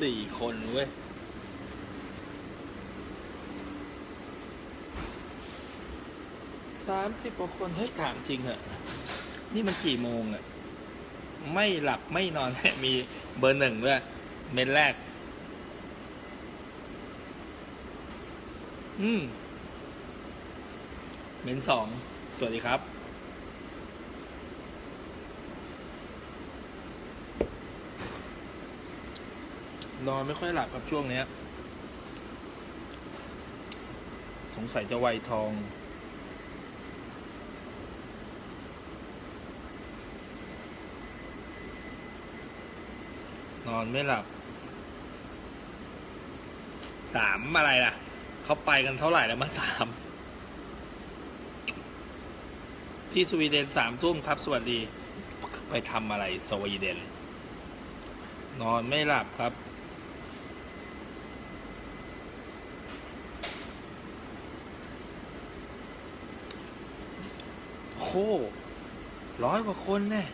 สี่คนเว้ยสามสิบกว่าคนเฮ้ยถามจริงเหอะนี่มันกี่โมงอะไม่หลับไม่นอน มีเบอร์หนึ่งด้วย เมนแรก อืม เมนสอง สวัสดีครับ นอนไม่ค่อยหลับครับช่วงเนี้ย สงสัยจะไวยทอง นอนไม่หลับ สามอะไรล่ะ เขาไปกันเท่าไหร่แล้วมาสามที่สวีเดนสามทุ่มครับ สวัสดี ไปทำอะไรสวีเดน นอนไม่หลับครับ ร้อยกว่าคนแน่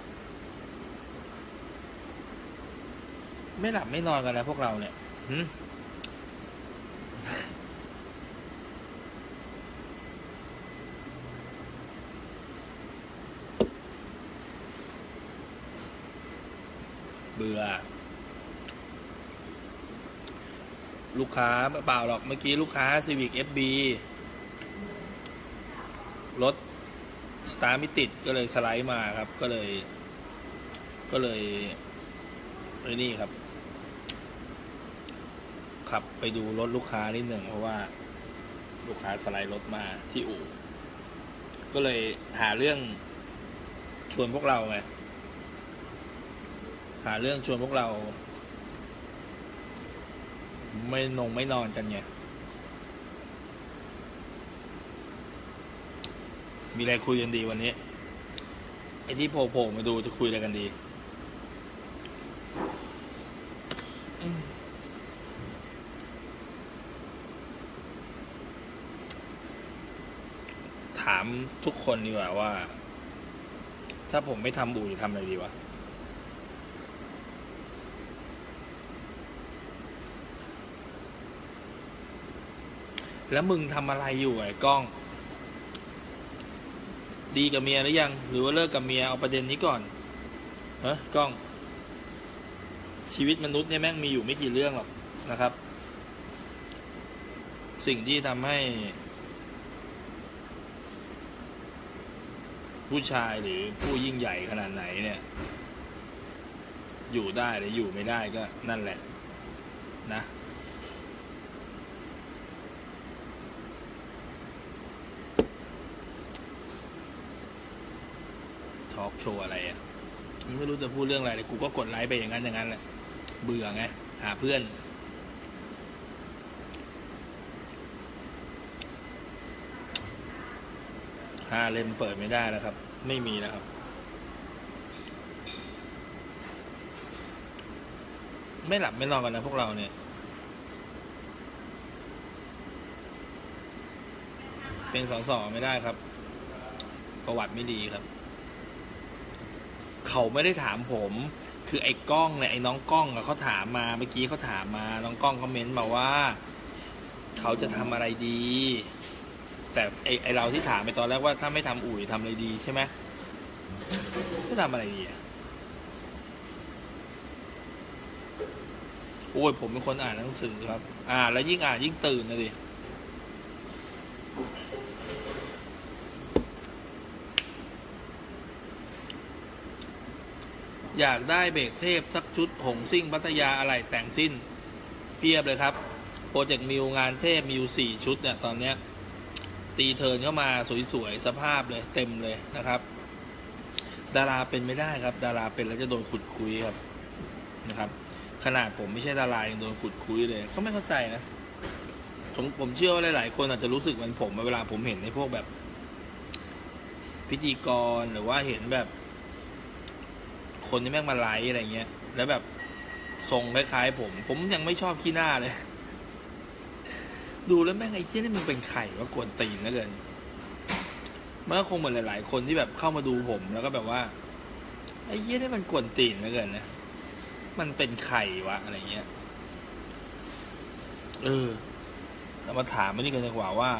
ไม่หลับไม่นอนกันแล้วพวกเราเนี่ยหึเบื่อ ลูกค้าเปล่าหรอกเมื่อกี้ลูกค้า Civic FB รถ ส ตาร์ไม่ติดก็เลยสไลด์มาครับ ก็เลย ก็เลยไอ้นี่ครับ ขับไปดูรถลูกค้านิดหนึ่งเพราะว่าลูกค้าสไลด์รถมาที่อู่ ก็เลยหาเรื่องชวนพวกเราไงหาเรื่องชวนพวกเรา ไม่นงไม่นอนกันไง มีอะไรคุยกันดีวันนี้ไอที่โผล่มาดูจะคุยอะไรกันดีถามทุกคนดีกว่าว่า ถ้าผมไม่ทำอู่จะทำอะไรดีวะแล้วมึงทำอะไรอยู่ไอ้กล้อง ดีกับเมียหรือยัง หรือว่าเลิกกับเมียเอาประเด็นนี้ก่อนเฮะกล้อง ชีวิตมนุษย์เนี่ยแม่งมีอยู่ไม่กี่เรื่องหรอกนะครับ สิ่งที่ทำให้ ผู้ชายหรือผู้ยิ่งใหญ่ขนาดไหนเนี่ย อยู่ได้หรืออยู่ไม่ได้ก็นั่นแหละ นะ อล์กโชว์อะไรอะไม่รู้จะพูดเรื่องอะไรเลยกูก็กดไลค์ไปอย่างนั้นอย่างนั้นแหละเบื่อไง หาเพื่อน ห้าเล่มเปิดไม่ได้แล้วครับ ไม่มีแล้วครับ ไม่หลับไม่นอนกันนะพวกเราเนี่ย เป็นสอสอไม่ได้ครับ ประวัติไม่ดีครับ เขาไม่ได้ถามผม คือไอ้กล้องเนี่ยไอ้น้องกล้องอะเขาถามมาเมื่อกี้เขาถามมา น้องกล้องคอมเมนต์มาว่า เขาจะทำอะไรดี แต่ไอ้ไอเราที่ถามไปตอนแรกว่าถ้าไม่ทำอุ่ยทำอะไรดีใช่ไหมจะทำอะไรดีอะโอ้ยผมเป็นคนอ่านหนังสือครับ อ่านแล้วยิ่งอ่านยิ่งตื่นนะดิ อยากได้เบรกเทพสักชุดหงซิ่งพัทยาอะไรแต่งสิ้นเพียบเลยครับ โปรเจกต์มิวงานเทพมิวสี่ชุดเนี่ยตอนเนี้ยตีเทินเข้ามาสวยๆ สภาพเลยเต็มเลยนะครับ ดาราเป็นไม่ได้ครับ ดาราเป็นแล้วจะโดนขุดคุยครับนะครับ ขนาดผมไม่ใช่ดารายังโดนขุดคุยเลยเขาไม่เข้าใจนะผมผมเชื่อว่าหลายๆ คนอาจจะรู้สึกเหมือนผมเวลาผมเห็นในพวกแบบ พิธีกรหรือว่าเห็นแบบ คนที่แม่งมาไลฟ์อะไรเงี้ย แล้วแบบทรงคล้ายๆ ผม ผมยังไม่ชอบขี้หน้าเลย ดูแล้วแม่งไอ้เหี้ยนี่มึงเป็นไข่ว่ากวนตีนเหลือเกินมันก็คงเหมือนหลาย ๆ คนที่แบบเข้ามาดูผมแล้วก็แบบว่า ไอ้เหี้ยนี่มันกวนตีนเหลือเกินนะ มันเป็นไข่วะอะไรเงี้ย เออเรามาถามมันนี่กันดีกว่าว่า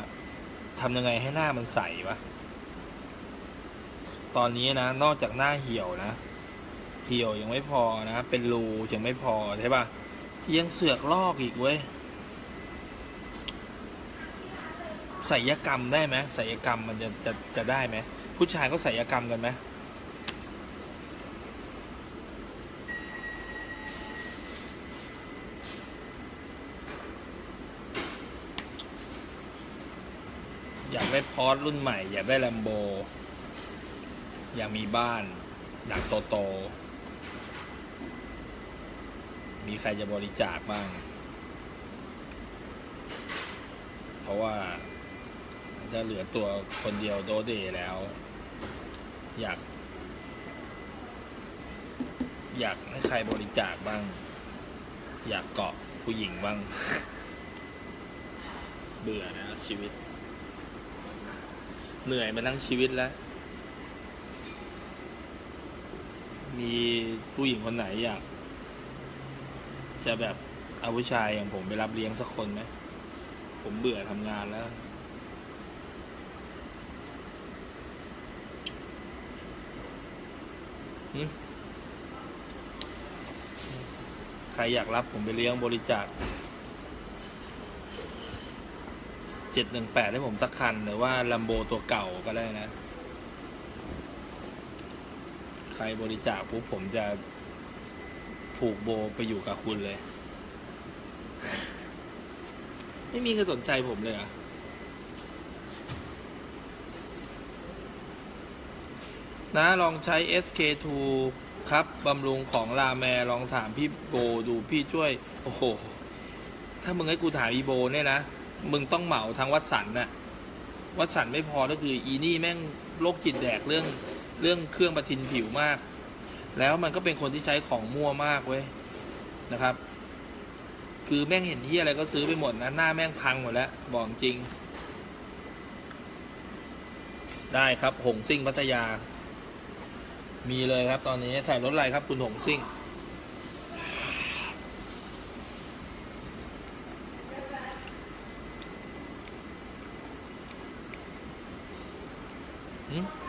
ทำยังไงให้หน้ามันใสวะ ตอนนี้นะ นอกจากหน้าเหี่ยวนะ เหี่ยวยังไม่พอนะ เป็นรูยังไม่พอใช่ปะยังเสือกลอกอีกเว้ยศัลกรรมได้ไหมศัลกรรมมันจะจะจะได้ไหมผู้ชายเขาศัลกรรมกันไหมอยากได้พอร์ตรุ่นใหม่ อยากได้แลมโบ อยากมีบ้านหลังโตๆ มีใครจะบริจาคบ้าง เพราะว่าจะเหลือตัวคนเดียวโดเดย์แล้ว อยาก อยากให้ใครบริจาคบ้าง อยากเกาะผู้หญิงบ้าง เบื่อนะชีวิต เหนื่อยมาทั้งชีวิตแล้ว มีผู้หญิงคนไหนอยาก จะแบบเอาผู้ชายอย่างผมไปรับเลี้ยงสักคนไหม ผมเบื่อทำงานแล้ว ใครอยากรับผมไปเลี้ยงบริจาคเจ็ดหนึ่งแปดให้ผมสักคัน หรือว่าลัมโบตัวเก่าก็ได้นะ ใครบริจาคปุ๊บผมจะ ผูกโบไปอยู่กับคุณเลย ไม่มีใครสนใจผมเลยอะนะลองใช้ SK2 ครับบำรุงของลาแมร์ลองถามพี่โบดูพี่ช่วย โอ้โห ถ้ามึงให้กูถามอีโบเนี่ยนะ มึงต้องเหมาทั้งวัดสันน่ะวัดสันไม่พอก็คืออีนี่แม่งโรคจิตแดกเรื่องเรื่องเครื่องประทินผิวมาก แล้วมันก็เป็นคนที่ใช้ของมั่วมากเว้ยนะครับ คือแม่งเห็นที่อะไรก็ซื้อไปหมดนะหน้าแม่งพังหมดแล้ว บอกจริง ได้ครับ หงซิ่งพัทยา มีเลยครับ ตอนนี้ใส่รถอะไรครับ คุณหงซิ่งหืม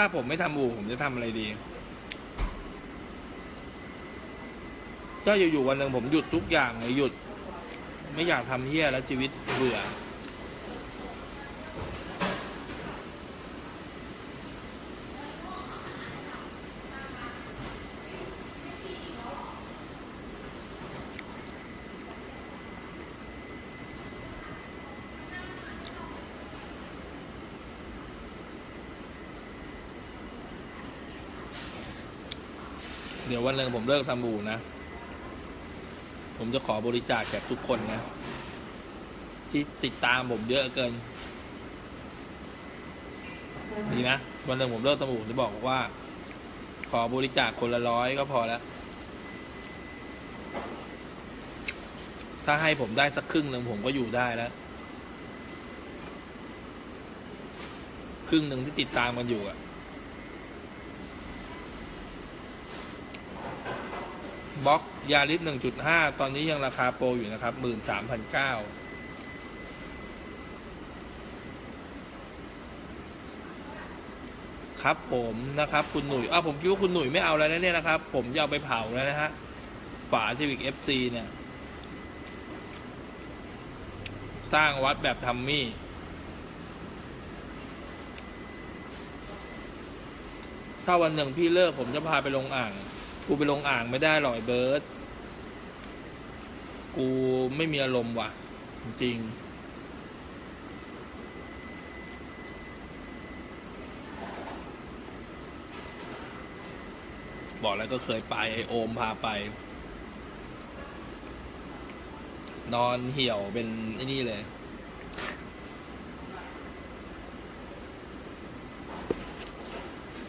าผมไม่ทำอู่ผมจะทำอะไรดี ก็อยู่ๆวันหนึ่งผมหยุดทุกอย่างเลยหยุด ไม่อยากทำเฮี้ยแล้วชีวิตเบื่อ วันหนึ่งผมเลิกทำบูนะ ผมจะขอบริจาคแก่ทุกคนนะ ที่ติดตามผมเยอะเกิน ดีนะ วันหนึ่งผมเลิกทำบูจะบอกว่า ขอบริจาคคนละร้อยก็พอแล้ว ถ้าให้ผมได้สักครึ่งหนึ่งผมก็อยู่ได้แล้ว ครึ่งหนึ่งที่ติดตามกันอยู่อะ บล็อกยาริส1.5ตอนนี้ยังราคาโปรอยู่นะครับ13,900ครับผมนะครับ คุณหนุ่ยอ้าผมคิดว่าคุณหนุ่ยไม่เอาแล้วนะเนี่ยนะครับ ผมจะเอาไปเผาแล้วนะฮะฝาชีวิก FC เนี่ย สร้างวัดแบบทัมมี่ถ้าวันหนึ่งพี่เลิกผมจะพาไปลงอ่าง กูไปลงอ่างไม่ได้หรอกเบิร์ตกูไม่มีอารมณ์ว่ะ จริงบอกแล้วก็เคยไปไอโอมพาไป นอนเหี่ยวเป็นไอ้นี่เลย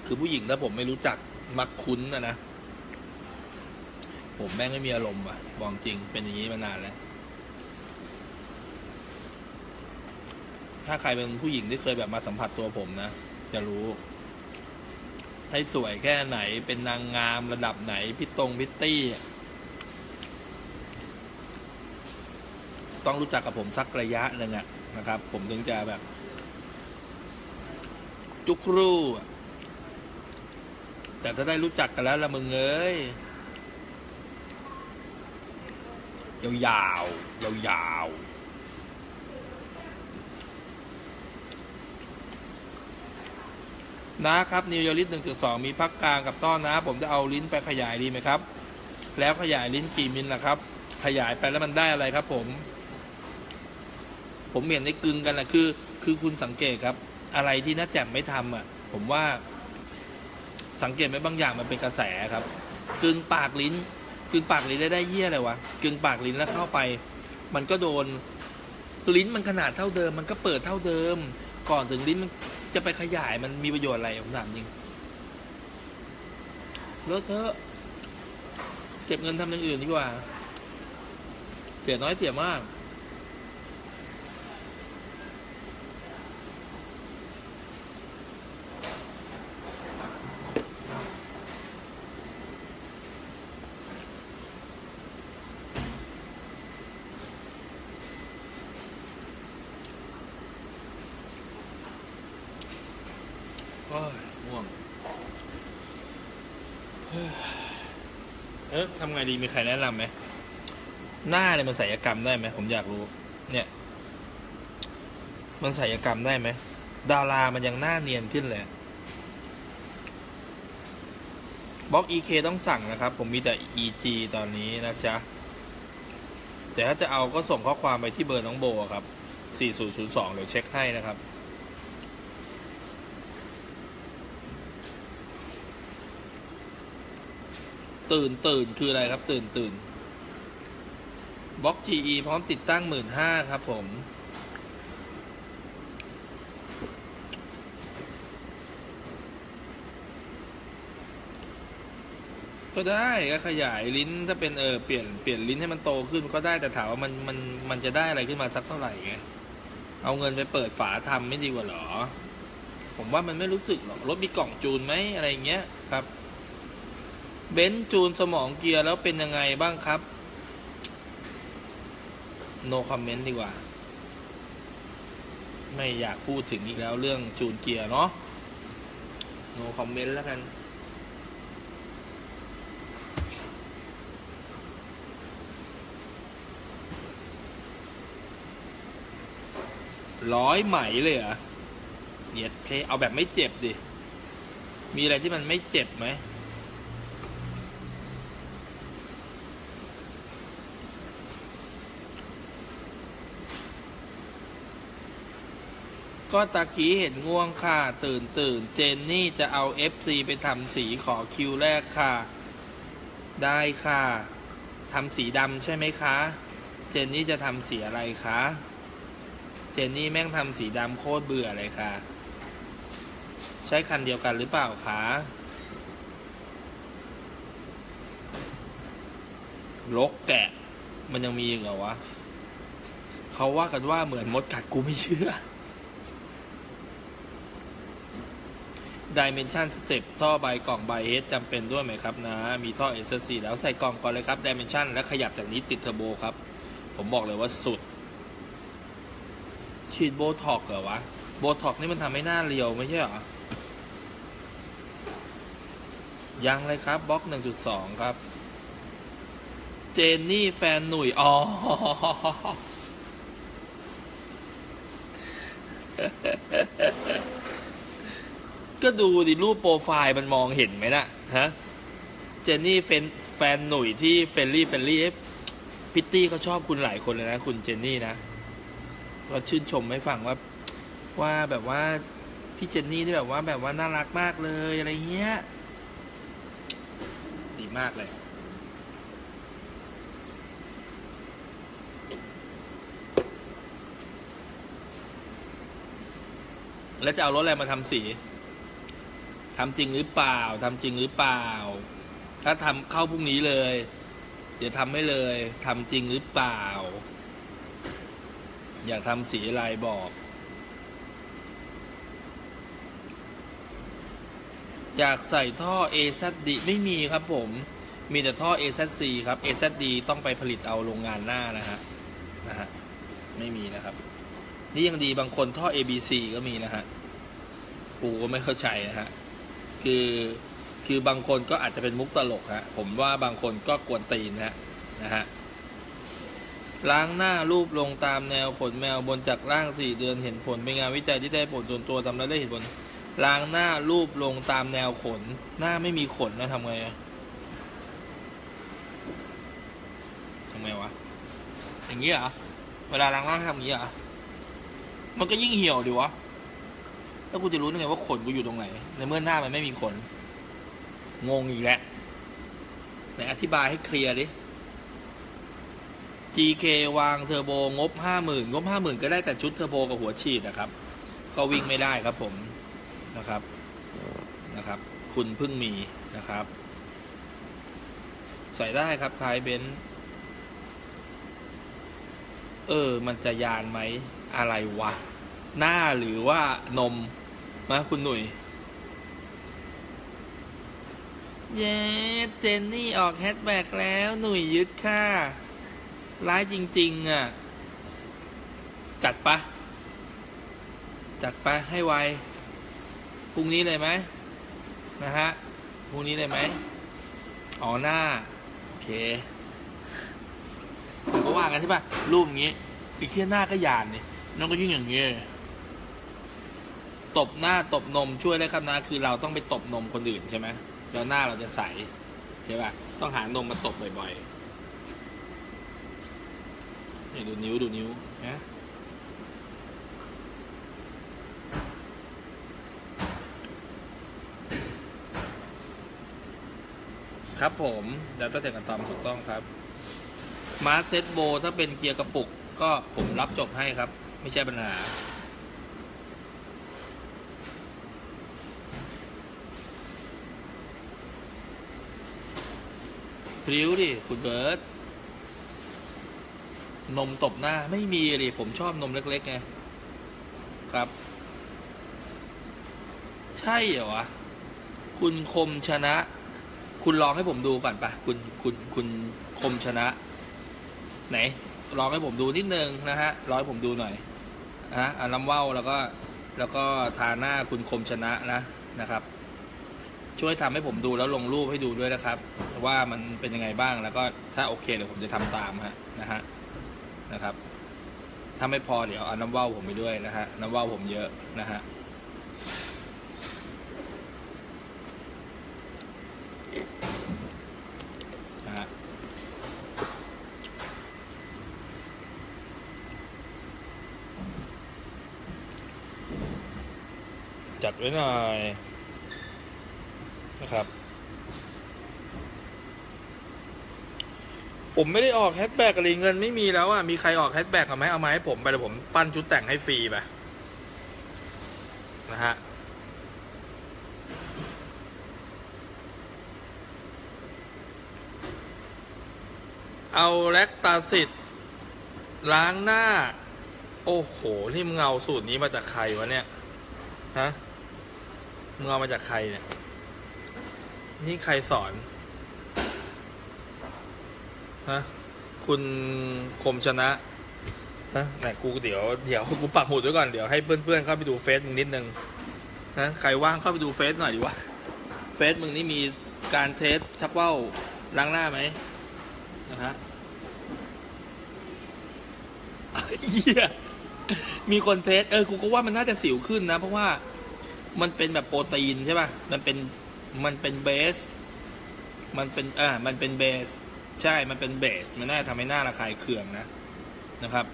คือผู้หญิงถ้าผมไม่รู้จักมักคุ้นนะนะ ผมแม่งไม่มีอารมณ์ว่ะบอกจริงเป็นอย่างนี้มานานแล้ว ถ้าใครเป็นผู้หญิงที่เคยแบบมาสัมผัสตัวผมนะ จะรู้ ให้สวยแค่ไหนเป็นนางงามระดับไหนพิตรงพิตตี้ ต้องรู้จักกับผมสักระยะหนึ่งอะนะครับ ผมถึงจะแบบ จุกครูแต่ถ้าได้รู้จักกันแล้วละมึงเอ้ย ยาวยาวยาวยาวๆนะครับนิวยอริสหนึ่งจุดสองมีพักกลางกับต้อนนะ ผมจะเอาลิ้นไปขยายดีไหมครับ แล้วขยายลิ้นกี่มิลล่ะครับ ขยายไปแล้วมันได้อะไรครับ ผม ผมเห็นในกึงกันนะคือ คือคุณสังเกตครับ อะไรที่น้าแจ่มไม่ทำอะ ผมว่า สังเกตไหมบางอย่างมันเป็นกระแสครับ กึงปากลิ้น กึงปากลิ้นแล้ได้เยี่ยอะไรวะกึงปากลิ้นแล้วเข้าไป มันก็โดนลิ้นมันขนาดเท่าเดิม มันก็เปิดเท่าเดิม ก่อนถึงลิ้นมันจะไปขยายมันมีประโยชน์อะไรผมถามจริงเลอะเทอะเก็บเงินทำอย่างอื่นดีกว่า เสียน้อยเสียมาก โอ้ยง่วงเฮ้ยเอ๊ะทำไงดีมีใครแนะนำไหมหน้าเนี่ยมันศัลยกรรมได้ไหมผมอยากรู้ เนี่ย มันศัลยกรรมได้ไหมดารามันยังหน้าเนียนขึ้นเลยบล็อก EK ต้องสั่งนะครับ ผมมีแต่ EG ตอนนี้นะจ๊ะ แต่ถ้าจะเอาก็ส่งข้อความไปที่เบอร์น้องโบครับ 4002 เดี๋ยวเช็คให้นะครับ ตื่นตื่นคืออะไรครับ ตื่นตื่นบล็อก GE พร้อมติดตั้งหมื่นห้าครับผม ก็ได้ก็ขยายลิ้นถ้าเป็นเออเปลี่ยนเปลี่ยนลิ้นให้มันโตขึ้นก็ได้แต่ถามว่ามันมันมันจะได้อะไรขึ้นมาสักเท่าไหร่ไงเอาเงินไปเปิดฝาทำไม่ดีกว่าหรอ ผมว่ามันไม่รู้สึกหรอกรถมีกล่องจูนไหมอะไรเงี้ยครับ เบนซ์จูนสมองเกียร์แล้วเป็นยังไงบ้างครับ no comment ดีกว่า ไม่อยากพูดถึงอีกแล้วเรื่องจูนเกียร์เนาะ no comment แล้วกันร้อยไหมเลยเหรอเนี่ยเคเอาแบบไม่เจ็บดิ มีอะไรที่มันไม่เจ็บไหม ก็ตะกี้เห็นง่วงค่ะ ตื่นตื่นเจนนี่จะเอา FC ไปทำสีขอคิวแรกค่ะ ได้ค่ะทำสีดำใช่ไหมคะ เจนนี่จะทำสีอะไรคะ เจนนี่แม่งทำสีดำโคตรเบื่อเลยค่ะ ใช้คันเดียวกันหรือเปล่าคะลกแกะ มันยังมีอีกเหรอวะ เขาว่ากันว่าเหมือนมดกัดกูไม่เชื่อ Dimension Step ท่อใบกล่องใบเฮดจำเป็นด้วยไหมครับนะ มีท่อ s อ c แล้วใส่กล่องก่อนเลยครับ Dimension แล้วขยับจากนี้ติดเทอร์โบครับ ผมบอกเลยว่าสุด ฉีดโบท็อกเหรอวะ โบท็อกนี่มันทำให้หน้าเรียวไม่ใช่เหรอ ยังเลยครับบล็อก 1.2 ครับ เจนนี่แฟนหนุ่ย อ๋อ ก็ดูดิรูปโปรไฟล์มันมองเห็นไหมนะฮะเจนนี่แฟนแฟนหนุ่ยที่เฟรนลี่เฟรนลี่เอ๊พิตตี้เขาชอบคุณหลายคนเลยนะ คุณเจนนี่นะก็ชื่นชมให้ฟังว่า ว่าแบบว่าพี่เจนนี่ที่แบบว่าแบบว่าน่ารักมากเลยอะไรเงี้ย ดีมากเลย แล้วจะเอารถอะไรมาทำสี ทำจริงหรือเปล่า ทำจริงหรือเปล่า ถ้าทำเข้าพรุ่งนี้เลย เดี๋ยวทำให้เลย ทำจริงหรือเปล่า อยากทำสีอะไรบอก อยากใส่ท่อ a z d ไม่มีครับผม มีแต่ท่อ a z c ครับ a z d ต้องไปผลิตเอาโรงงานหน้านะฮะนะฮะไม่มีนะครับ นี่ยังดีบางคนท่อ ABC ก็มีนะฮะ ปูก็ไม่เข้าใจนะฮะ คือคือบางคนก็อาจจะเป็นมุกตลกฮะผมว่าบางคนก็กวนตีนฮะนะฮะล้างหน้ารูปลงตามแนวขนแมวบนจากร่างสี่เดือนเห็นผลเป็นงานวิจัยที่ได้ผลส่วนตัวทำแล้วได้เห็นผลล้างหน้ารูปลงตามแนวขน หน้าไม่มีขนนะทำไงทำไงวะอย่างนี้เหรอเวลาล้างหน้าทำอย่างนี้เหรอมันก็ยิ่งเหี่ยวดิวะ แล้วกูจะรู้ได้ไงว่าขนกูอยู่ตรงไหน ในเมื่อหน้ามันไม่มีขน งงอีกแล้วไหนอธิบายให้เคลียร์ดิ GK วางเทอร์โบงบห้าหมื่นงบห้าหมื่นก็ได้แต่ชุดเทอร์โบกับหัวฉีดนะครับ ก็วิ่งไม่ได้ครับผมนะครับนะครับ คุณเพิ่งมีนะครับ ใส่ได้ครับท้ายเบนซ์เออ มันจะยานไหมอะไรวะ หน้าหรือว่านม มาคุณหนุ่ย เย้เจนนี่ออกแฮชแบ็กแล้วหนุ่ยยึดค่ะร้ายจริง ๆ อะ จัดปะ จัดไปให้ไว พรุ่งนี้เลยไหมนะฮะ พรุ่งนี้เลยไหมอ๋อหน้า โอเคก็ว่ากันใช่ปะรูปอย่างงี้อีกที่หน้าก็หยานนี่น้องก็ยิ่งอย่างงี้ย ตบหน้าตบนมช่วยได้ครับนะ คือเราต้องไปตบนมคนอื่นใช่ไหมแล้วหน้าเราจะใสใช่ปะต้องหานมมาตบบ่อยๆนี่ดูนิ้วดูนิ้วนะครับผมดาต้าเทคกันตอมถูกต้องครับมาร์เซตโบถ้าเป็นเกียร์กระปุก ก็ผมรับจบให้ครับ ไม่ใช่ปัญหา พริ้วดิคุณเบิร์ตนมตบหน้าไม่มีดิผมชอบนมเล็กๆไงครับ ใช่เหรอวะคุณคมชนะ คุณลองให้ผมดูก่อนปะคุณคุณคุณคมชนะ ไหนลองให้ผมดูนิดนึงนะฮะร้อให้ผมดูหน่อยนะเอาน้ำว่าวแล้วก็แล้วก็ทาหน้าคุณคมชนะนะนะครับ ช่วยทำให้ผมดูแล้วลงรูปให้ดูด้วยนะครับ ว่ามันเป็นยังไงบ้างแล้วก็ถ้าโอเคเดี๋ยวผมจะทำตามฮะนะฮะนะครับ ถ้าไม่พอเดี๋ยวเอาน้ำว่าวผมไปด้วยนะฮะน้ำว่าวผมเยอะนะฮะนะฮะจัดไว้หน่อยนะครับ ผมไม่ได้ออกแฮชแบ็กอะไรเงินไม่มีแล้วอะมีใครออกแฮชแบ็กเอาไหมเอามาให้ผมไปเดี๋ยวผมปั้นชุดแต่งให้ฟรีไปนะฮะเอาแลคตาซิดล้างหน้า โอ้โห นี่มึงเอาสูตรนี้มาจากใครวะเนี่ย ฮะมึงเอามาจากใครเนี่ย นี่ใครสอน ฮะคุณคมชนะฮะไหนกูเดี๋ยวเดี๋ยวกูปักหมุดไว้ก่อนเดี๋ยวให้เพื่อนๆเข้าไปดูเฟซมึงนิดนึงนะใครว่างเข้าไปดูเฟซหน่อยดีวะเฟซมึงนี่มีการเทสชักว่าวล้างหน้าไหมนะฮะเหี้ยมีคนเทสเออกูก็ว่ามันน่าจะสิวขึ้นนะ เพราะว่ามันเป็นแบบโปรตีนใช่ป่ะมันเป็นมันเป็นเบส มันเป็นอ่ามันเป็นเบส ใช่มันเป็นเบส มันน่าจะทำให้หน้าระคายเคืองนะนะครับ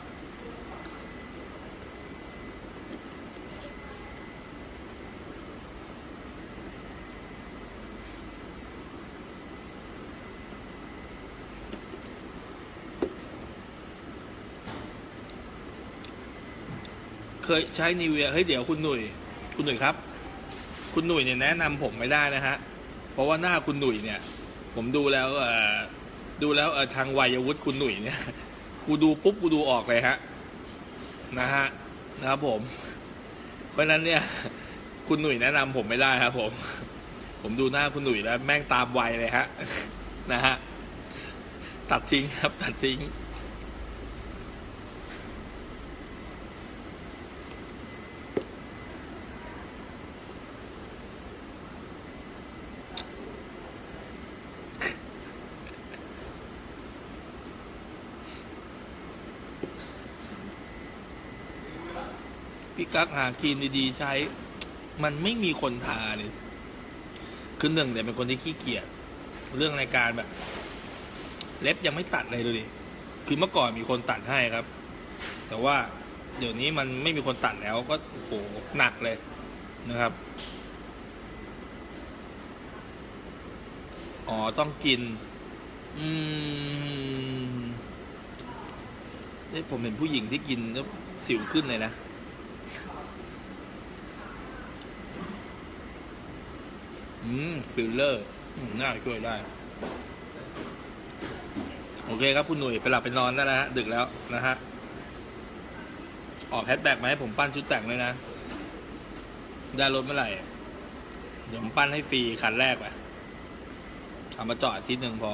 เคยใช้นิเวียเฮ้ยเดี๋ยวคุณหนุ่ย คุณหนุ่ยครับ คุณหนุ่ยเนี่ยแนะนำผมไม่ได้นะฮะ เพราะว่าหน้าคุณหนุ่ยเนี่ย ผมดูแล้วเออ ดูแล้วเออทางวัยวุฒิคุณหนุ่ยเนี่ย กูดูปุ๊บกูดูออกเลยฮะ นะฮะนะครับผม เพราะฉะนั้นเนี่ย คุณหนุ่ยแนะนำผมไม่ได้ครับ ผม ผมดูหน้าคุณหนุ่ยแล้ว แม่งตามวัยเลยฮะ นะฮะ ตัดทิ้งครับ ตัดทิ้ง พี่กั๊กหาครีมดีๆใช้ มันไม่มีคนทาเลยคือหนึ่งเนี่ยเป็นคนที่ขี้เกียจเรื่องในการแบบ เล็บยังไม่ตัดเลยดูดิคือเมื่อก่อนมีคนตัดให้ครับ แต่ว่าเดี๋ยวนี้มันไม่มีคนตัดแล้วก็โอ้โหหนักเลยนะครับอ๋อต้องกิน อืมเอ้ยผมเห็นผู้หญิงที่กินแล้วสิวขึ้นเลยนะ อืมฟิลเลอร์น่าช่วยได้ โอเคครับคุณหนุ่ยไปหลับไปนอนได้แล้วฮะดึกแล้วนะฮะ ออกแฮชแบ็กมาให้ผมปั้นชุดแต่งเลยนะ ได้รถเมื่อไหร่ เดี๋ยวผมปั้นให้ฟรีคันแรกไปเอามาจอดอาทิตย์หนึ่งพอ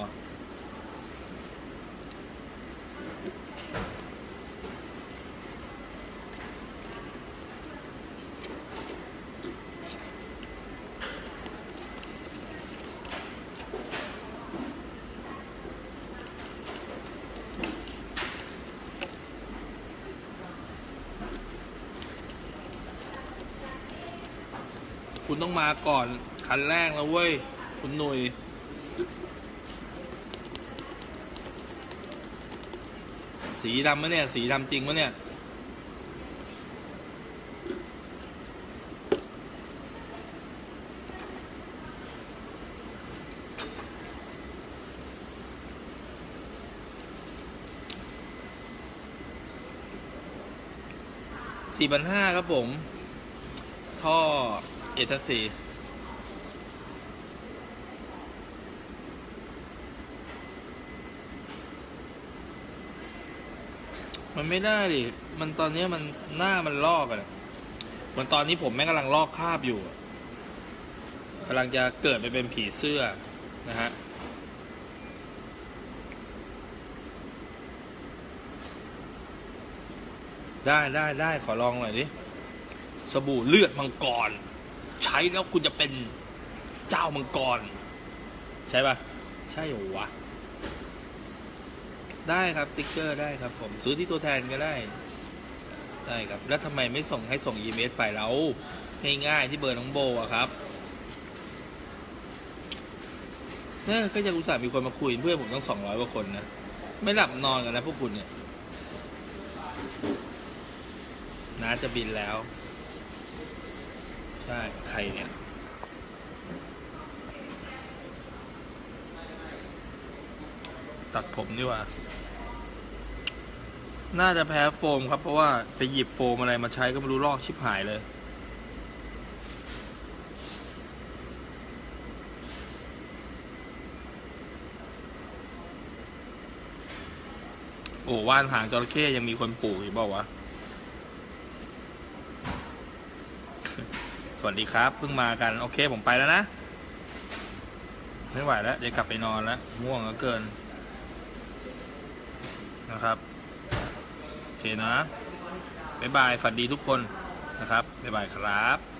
คุณต้องมาก่อนคันแรกแล้วเว้ย คุณหนุ่ยสีดำมะเนี่ย สีดำจริงมะเนี่ยสี่พันห้าครับผม ท่อ เอทัสีมันไม่ได้ดิ มันตอนนี้มันหน้ามันลอกอะเหมันตอนนี้ผมแม่งกำลังลอกคราบอยู่กำลังจะเกิดไปเป็นผีเสื้อนะฮะได้ได้ได้ขอลองหน่อยดิ สบู่เลือดมังกร ใช้แล้วคุณจะเป็นเจ้ามังกร ใช่ปะใช่หรอวะ ได้ครับติ๊กเกอร์ได้ครับผมซื้อที่ตัวแทนก็ได้ ได้ครับ แล้วทำไมไม่ส่งให้ส่งอีเมลไปแล้วง่ายๆที่เบอร์น้องโบอะครับเนี่ยก็จะอุตส่าห์มีคนมาคุยเพื่อนผมต้องสองร้อยกว่าคนนะ ไม่หลับนอนกันนะพวกคุณเนี่ยน้าจะบินแล้ว ใช่ ใครเนี่ย ตัดผมดีกว่า น่าจะแพ้โฟมครับ เพราะว่าไปหยิบโฟมอะไรมาใช้ก็ไม่รู้ลอกชิบหายเลย โอ้ว่านหางจระเข้ยังมีคนปลูกอีกเปล่าวะ วัสดีครับเพิ่งมากันโอเคผมไปแล้วนะ ไม่ไหวแล้วเดี๋ยวกลับไปนอนแล้วง่วงเหลือเกิน นะครับโอเคนะบ๊ายบายฝันดีทุกคนนะครับบ๊ายบายครับ